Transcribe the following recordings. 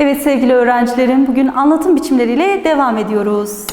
Evet sevgili öğrencilerim, bugün anlatım biçimleriyle devam ediyoruz.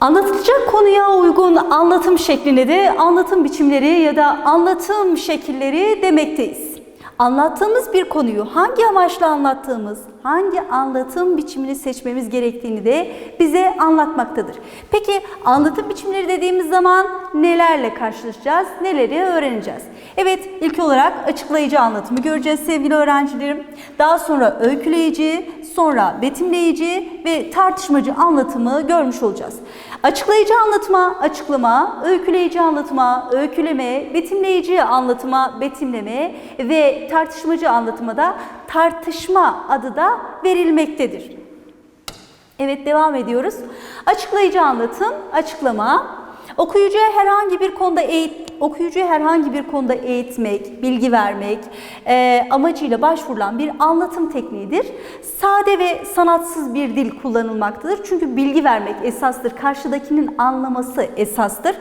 Anlatılacak konuya uygun anlatım şekline de anlatım biçimleri ya da anlatım şekilleri demekteyiz. Anlattığımız bir konuyu hangi amaçla anlattığımız, hangi anlatım biçimini seçmemiz gerektiğini de bize anlatmaktadır. Peki anlatım biçimleri dediğimiz zaman nelerle karşılaşacağız, neleri öğreneceğiz? Evet, ilk olarak açıklayıcı anlatımı göreceğiz sevgili öğrencilerim. Daha sonra öyküleyici, sonra betimleyici ve tartışmacı anlatımı görmüş olacağız. Açıklayıcı anlatıma açıklama, öyküleyici anlatıma öyküleme, betimleyici anlatıma betimleme ve tartışmacı anlatıma da tartışma adı da verilmektedir. Evet devam ediyoruz. Açıklayıcı anlatım, açıklama, okuyucuya herhangi bir konuda eğit okuyucuyu herhangi bir konuda eğitmek, bilgi vermek e, amacıyla başvurulan bir anlatım tekniğidir. Sade ve sanatsız bir dil kullanılmaktadır. Çünkü bilgi vermek esastır. Karşıdakinin anlaması esastır.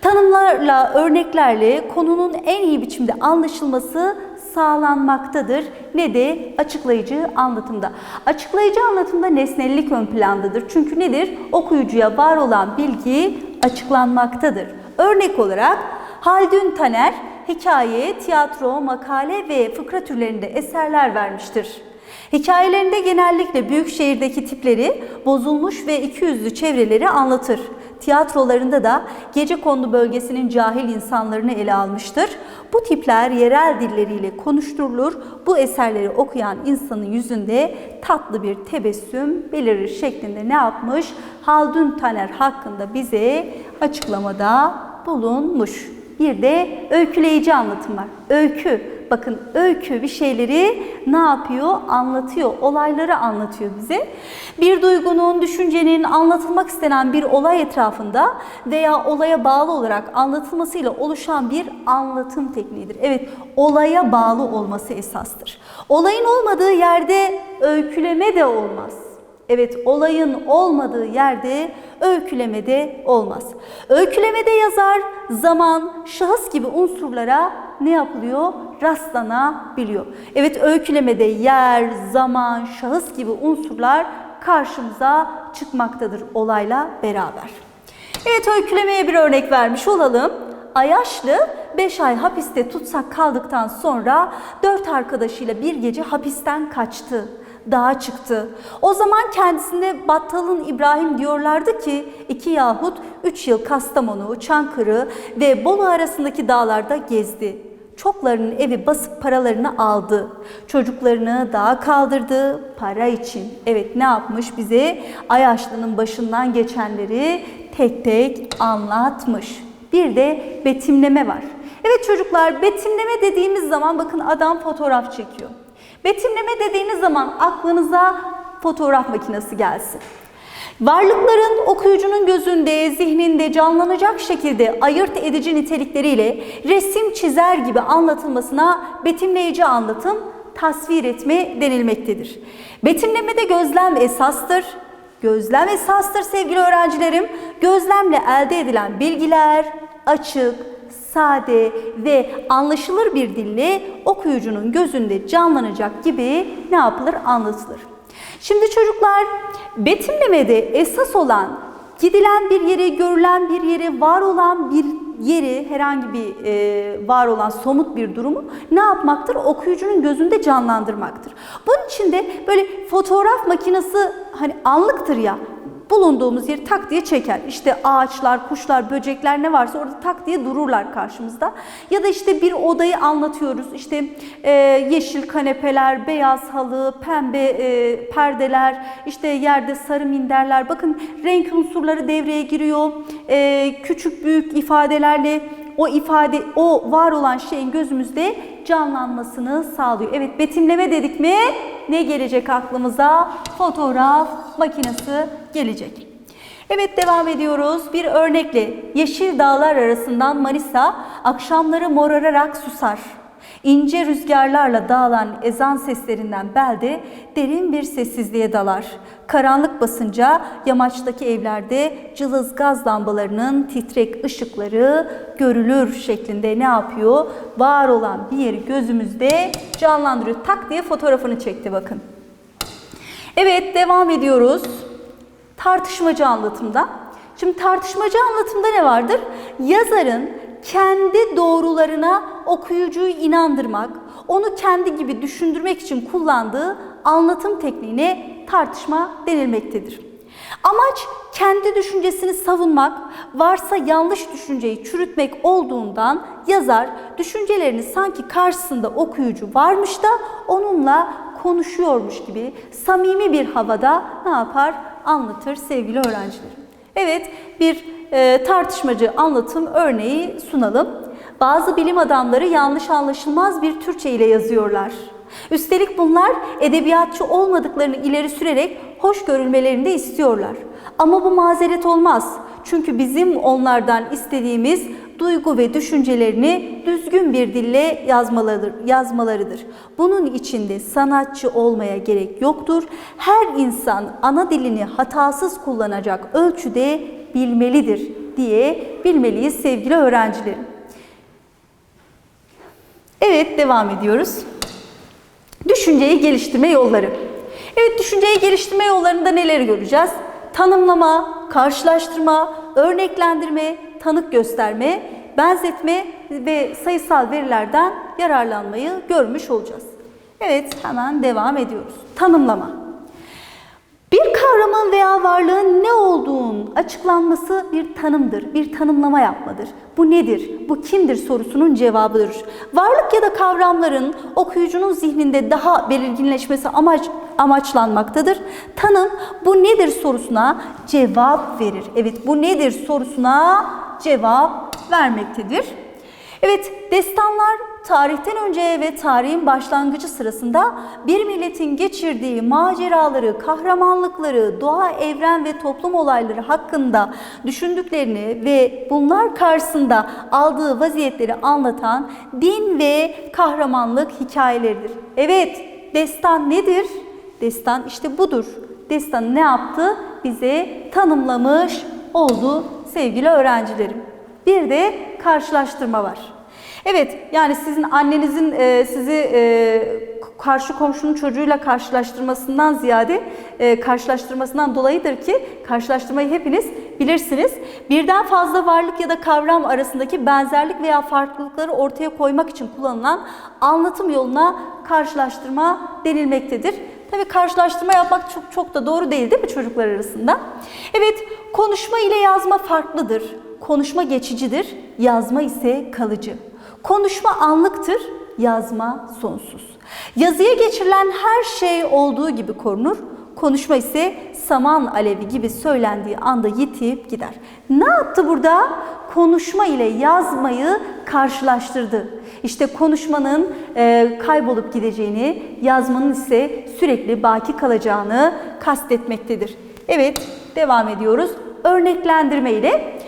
Tanımlarla, örneklerle konunun en iyi biçimde anlaşılması sağlanmaktadır. Ne de açıklayıcı anlatımda. Açıklayıcı anlatımda nesnellik ön plandadır. Çünkü nedir? Okuyucuya var olan bilgi açıklanmaktadır. Örnek olarak Haldun Taner hikaye, tiyatro, makale ve fıkra türlerinde eserler vermiştir. Hikayelerinde genellikle büyük şehirdeki tipleri, bozulmuş ve ikiyüzlü çevreleri anlatır. Tiyatrolarında da gece kondu bölgesinin cahil insanlarını ele almıştır. Bu tipler yerel dilleriyle konuşturulur. Bu eserleri okuyan insanın yüzünde tatlı bir tebessüm belirir şeklinde ne yapmış? Haldun Taner hakkında bize açıklamada bulunmuş. Bir de öyküleyici anlatım var. Öykü. Bakın öykü bir şeyleri ne yapıyor? Anlatıyor. Olayları anlatıyor bize. Bir duygunun, düşüncenin anlatılmak istenen bir olay etrafında veya olaya bağlı olarak anlatılmasıyla oluşan bir anlatım tekniğidir. Evet, olaya bağlı olması esastır. Olayın olmadığı yerde öyküleme de olmaz. Evet, olayın olmadığı yerde öykülemede olmaz. Öykülemede yazar, zaman, şahıs gibi unsurlara ne yapılıyor? Rastlanabiliyor. Evet, öykülemede yer, zaman, şahıs gibi unsurlar karşımıza çıkmaktadır olayla beraber. Evet, öykülemeye bir örnek vermiş olalım. Ayaşlı 5 ay hapiste tutsak kaldıktan sonra 4 arkadaşıyla bir gece hapisten kaçtı dağa çıktı. O zaman kendisine Battal'ın İbrahim diyorlardı ki iki yahut üç yıl Kastamonu, Çankırı ve Bolu arasındaki dağlarda gezdi. Çoklarının evi basıp paralarını aldı. Çocuklarını dağa kaldırdı para için. Evet ne yapmış bize? Ayaşlı'nın başından geçenleri tek tek anlatmış. Bir de betimleme var. Evet çocuklar betimleme dediğimiz zaman bakın adam fotoğraf çekiyor. Betimleme dediğiniz zaman aklınıza fotoğraf makinesi gelsin. Varlıkların okuyucunun gözünde, zihninde canlanacak şekilde ayırt edici nitelikleriyle resim çizer gibi anlatılmasına betimleyici anlatım, tasvir etme denilmektedir. Betimlemede gözlem esastır. Gözlem esastır sevgili öğrencilerim. Gözlemle elde edilen bilgiler açık, sade ve anlaşılır bir dille okuyucunun gözünde canlanacak gibi ne yapılır anlatılır. Şimdi çocuklar betimlemede esas olan gidilen bir yere, görülen bir yere, var olan bir yeri, herhangi bir e, var olan somut bir durumu ne yapmaktır? Okuyucunun gözünde canlandırmaktır. Bunun için de böyle fotoğraf makinesi hani anlıktır ya bulunduğumuz yeri tak diye çeker. İşte ağaçlar, kuşlar, böcekler ne varsa orada tak diye dururlar karşımızda. Ya da işte bir odayı anlatıyoruz. İşte e, yeşil kanepeler, beyaz halı, pembe e, perdeler, işte yerde sarı minderler. Bakın renk unsurları devreye giriyor. E, küçük büyük ifadelerle o ifade, o var olan şeyin gözümüzde canlanmasını sağlıyor. Evet betimleme dedik mi ne gelecek aklımıza? Fotoğraf makinesi gelecek. Evet devam ediyoruz. Bir örnekle Yeşil dağlar arasından Manisa akşamları morararak susar. İnce rüzgarlarla dağılan ezan seslerinden belde derin bir sessizliğe dalar. Karanlık basınca yamaçtaki evlerde cılız gaz lambalarının titrek ışıkları görülür şeklinde ne yapıyor? Var olan bir yeri gözümüzde canlandırıyor. Tak diye fotoğrafını çekti bakın. Evet devam ediyoruz. Tartışmacı anlatımda. Şimdi tartışmacı anlatımda ne vardır? Yazarın kendi doğrularına okuyucuyu inandırmak, onu kendi gibi düşündürmek için kullandığı anlatım tekniğine tartışma denilmektedir. Amaç kendi düşüncesini savunmak, varsa yanlış düşünceyi çürütmek olduğundan yazar düşüncelerini sanki karşısında okuyucu varmış da onunla konuşuyormuş gibi samimi bir havada ne yapar? Anlatır sevgili öğrencilerim. Evet bir e, tartışmacı anlatım örneği sunalım. Bazı bilim adamları yanlış anlaşılmaz bir Türkçe ile yazıyorlar. Üstelik bunlar edebiyatçı olmadıklarını ileri sürerek hoş görülmelerini de istiyorlar. Ama bu mazeret olmaz. Çünkü bizim onlardan istediğimiz duygu ve düşüncelerini düzgün bir dille yazmaları, yazmalarıdır. Bunun içinde sanatçı olmaya gerek yoktur. Her insan ana dilini hatasız kullanacak ölçüde bilmelidir diye bilmeliyiz sevgili öğrencilerim. Evet devam ediyoruz. Düşünceyi geliştirme yolları. Evet düşünceyi geliştirme yollarında neleri göreceğiz? Tanımlama, karşılaştırma, örneklendirme, tanık gösterme, benzetme ve sayısal verilerden yararlanmayı görmüş olacağız. Evet hemen devam ediyoruz. Tanımlama. Bir kavramın veya varlığın ne olduğunun açıklanması bir tanımdır, bir tanımlama yapmadır. Bu nedir, bu kimdir sorusunun cevabıdır. Varlık ya da kavramların okuyucunun zihninde daha belirginleşmesi amaç amaçlanmaktadır. Tanım bu nedir sorusuna cevap verir. Evet bu nedir sorusuna cevap vermektedir. Evet destanlar tarihten önce ve tarihin başlangıcı sırasında bir milletin geçirdiği maceraları, kahramanlıkları, doğa, evren ve toplum olayları hakkında düşündüklerini ve bunlar karşısında aldığı vaziyetleri anlatan din ve kahramanlık hikayeleridir. Evet, destan nedir? Destan işte budur. Destan ne yaptı? Bize tanımlamış oldu sevgili öğrencilerim. Bir de karşılaştırma var. Evet yani sizin annenizin e, sizi e, karşı komşunun çocuğuyla karşılaştırmasından ziyade e, karşılaştırmasından dolayıdır ki karşılaştırmayı hepiniz bilirsiniz. Birden fazla varlık ya da kavram arasındaki benzerlik veya farklılıkları ortaya koymak için kullanılan anlatım yoluna karşılaştırma denilmektedir. Tabii karşılaştırma yapmak çok çok da doğru değil değil mi çocuklar arasında? Evet konuşma ile yazma farklıdır. Konuşma geçicidir, yazma ise kalıcı. Konuşma anlıktır, yazma sonsuz. Yazıya geçirilen her şey olduğu gibi korunur. Konuşma ise saman alevi gibi söylendiği anda yitip gider. Ne yaptı burada? Konuşma ile yazmayı karşılaştırdı. İşte konuşmanın e, kaybolup gideceğini, yazmanın ise sürekli baki kalacağını kastetmektedir. Evet, devam ediyoruz. Örneklendirme ile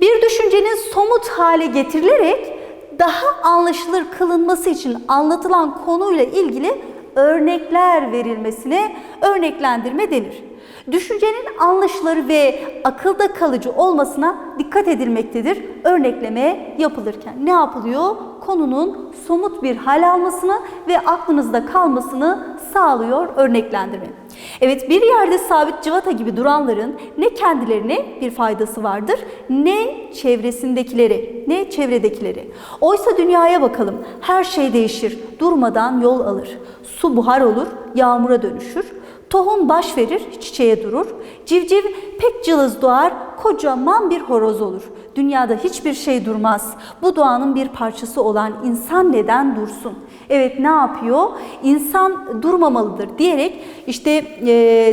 bir düşüncenin somut hale getirilerek daha anlaşılır kılınması için anlatılan konuyla ilgili örnekler verilmesine örneklendirme denir. Düşüncenin anlaşılır ve akılda kalıcı olmasına dikkat edilmektedir. Örnekleme yapılırken ne yapılıyor? Konunun somut bir hal almasını ve aklınızda kalmasını sağlıyor örneklendirme. Evet bir yerde sabit cıvata gibi duranların ne kendilerine bir faydası vardır ne çevresindekileri ne çevredekileri. Oysa dünyaya bakalım her şey değişir durmadan yol alır. Su buhar olur yağmura dönüşür. Tohum baş verir, çiçeğe durur. Civciv pek cılız doğar, kocaman bir horoz olur. Dünyada hiçbir şey durmaz. Bu doğanın bir parçası olan insan neden dursun? Evet ne yapıyor? İnsan durmamalıdır diyerek işte e,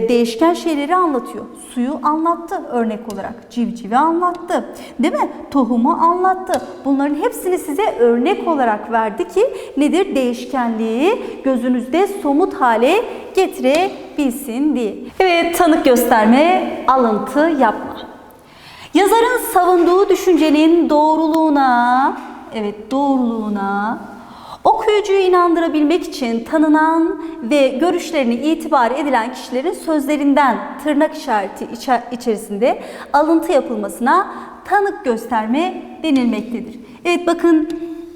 değişken şeyleri anlatıyor. Suyu anlattı örnek olarak. Civcivi anlattı. Değil mi? Tohumu anlattı. Bunların hepsini size örnek olarak verdi ki nedir? Değişkenliği gözünüzde somut hale getirebilsin diye. Evet tanık gösterme, alıntı yapma. Yazarın savunduğu düşüncenin doğruluğuna, evet doğruluğuna, Okuyucuyu inandırabilmek için tanınan ve görüşlerini itibar edilen kişilerin sözlerinden tırnak işareti içe- içerisinde alıntı yapılmasına tanık gösterme denilmektedir. Evet bakın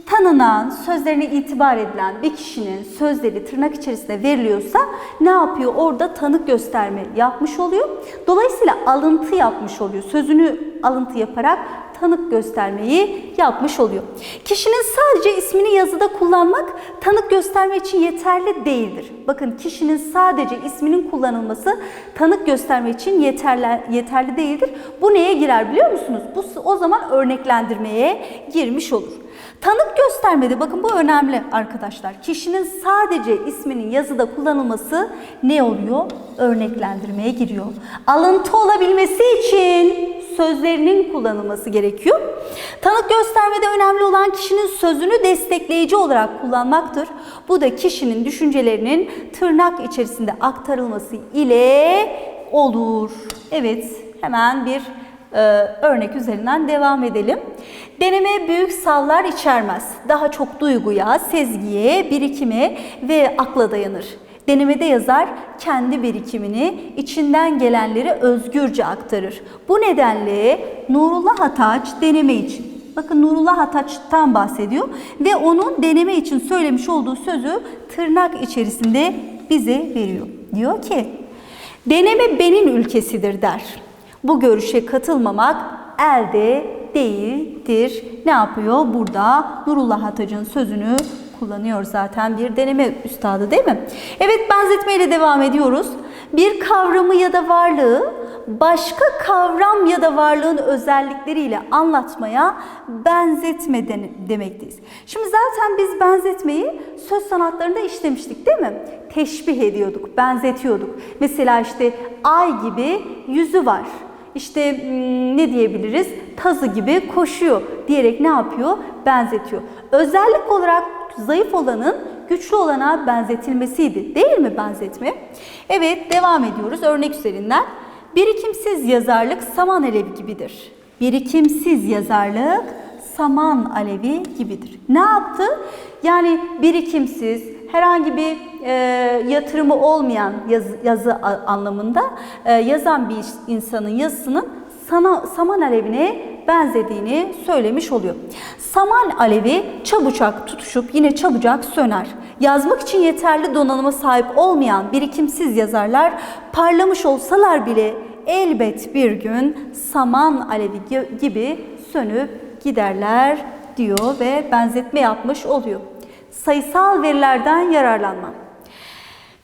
tanınan, sözlerine itibar edilen bir kişinin sözleri tırnak içerisinde veriliyorsa ne yapıyor? Orada tanık gösterme yapmış oluyor. Dolayısıyla alıntı yapmış oluyor. Sözünü alıntı yaparak tanık göstermeyi yapmış oluyor. Kişinin sadece ismini yazıda kullanmak tanık gösterme için yeterli değildir. Bakın kişinin sadece isminin kullanılması tanık gösterme için yeterli, yeterli değildir. Bu neye girer biliyor musunuz? Bu o zaman örneklendirmeye girmiş olur. Tanık göstermede bakın bu önemli arkadaşlar. Kişinin sadece isminin yazıda kullanılması ne oluyor? Örneklendirmeye giriyor. Alıntı olabilmesi için sözlerinin kullanılması gerekiyor. Tanık göstermede önemli olan kişinin sözünü destekleyici olarak kullanmaktır. Bu da kişinin düşüncelerinin tırnak içerisinde aktarılması ile olur. Evet, hemen bir e, örnek üzerinden devam edelim. Deneme büyük sallar içermez. Daha çok duyguya, sezgiye, birikime ve akla dayanır. Denemede yazar kendi birikimini, içinden gelenleri özgürce aktarır. Bu nedenle Nurullah Ataç deneme için Bakın Nurullah Ataç'tan bahsediyor ve onun deneme için söylemiş olduğu sözü tırnak içerisinde bize veriyor. Diyor ki, deneme benim ülkesidir der. Bu görüşe katılmamak elde değildir. Ne yapıyor? Burada Nurullah Ataç'ın sözünü kullanıyor zaten bir deneme üstadı değil mi? Evet benzetmeyle devam ediyoruz. Bir kavramı ya da varlığı başka kavram ya da varlığın özellikleriyle anlatmaya benzetme demekteyiz. Şimdi zaten biz benzetmeyi söz sanatlarında işlemiştik değil mi? Teşbih ediyorduk, benzetiyorduk. Mesela işte ay gibi yüzü var. İşte ne diyebiliriz? Tazı gibi koşuyor diyerek ne yapıyor? Benzetiyor. Özellik olarak zayıf olanın güçlü olana benzetilmesiydi. Değil mi benzetme? Evet devam ediyoruz örnek üzerinden. Birikimsiz yazarlık saman alevi gibidir. Birikimsiz yazarlık saman alevi gibidir. Ne yaptı? Yani birikimsiz, herhangi bir e, yatırımı olmayan yazı, yazı anlamında e, yazan bir insanın yazısının sana, saman alevine benzediğini söylemiş oluyor. Saman alevi çabucak tutuşup yine çabucak söner. Yazmak için yeterli donanıma sahip olmayan birikimsiz yazarlar parlamış olsalar bile elbet bir gün saman alevi gibi sönüp giderler diyor ve benzetme yapmış oluyor. Sayısal verilerden yararlanma.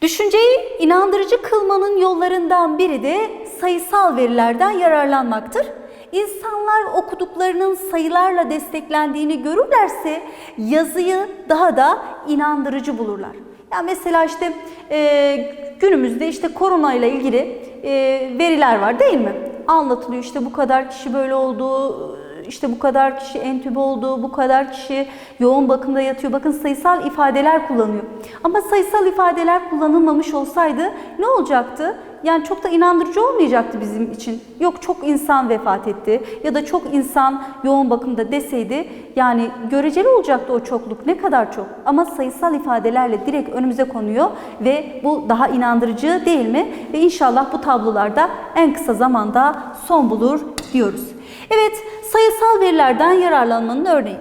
Düşünceyi inandırıcı kılmanın yollarından biri de sayısal verilerden yararlanmaktır. İnsanlar okuduklarının sayılarla desteklendiğini görürlerse yazıyı daha da inandırıcı bulurlar. Ya mesela işte e, günümüzde işte korona ile ilgili e, veriler var değil mi? Anlatılıyor işte bu kadar kişi böyle oldu, işte bu kadar kişi entübe oldu, bu kadar kişi yoğun bakımda yatıyor. Bakın sayısal ifadeler kullanıyor. Ama sayısal ifadeler kullanılmamış olsaydı ne olacaktı? Yani çok da inandırıcı olmayacaktı bizim için. Yok çok insan vefat etti ya da çok insan yoğun bakımda deseydi yani göreceli olacaktı o çokluk ne kadar çok. Ama sayısal ifadelerle direkt önümüze konuyor ve bu daha inandırıcı değil mi? Ve inşallah bu tablolarda en kısa zamanda son bulur diyoruz. Evet, sayısal verilerden yararlanmanın örneği.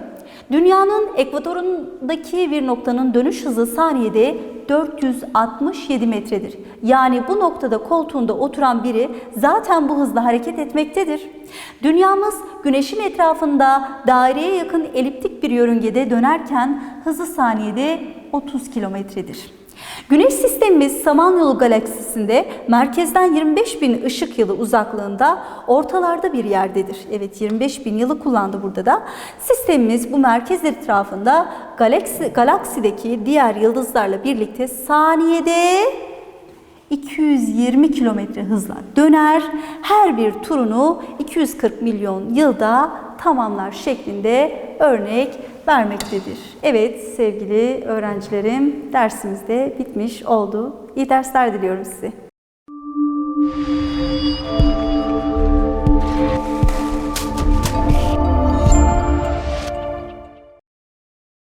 Dünyanın ekvatorundaki bir noktanın dönüş hızı saniyede 467 metredir. Yani bu noktada koltuğunda oturan biri zaten bu hızla hareket etmektedir. Dünyamız güneşin etrafında daireye yakın eliptik bir yörüngede dönerken hızı saniyede 30 kilometredir. Güneş sistemimiz Samanyolu galaksisinde merkezden 25 bin ışık yılı uzaklığında ortalarda bir yerdedir. Evet 25 bin yılı kullandı burada da. Sistemimiz bu merkez etrafında galaksi, galaksideki diğer yıldızlarla birlikte saniyede 220 kilometre hızla döner. Her bir turunu 240 milyon yılda tamamlar şeklinde örnek vermektedir. Evet sevgili öğrencilerim dersimiz de bitmiş oldu. İyi dersler diliyorum size.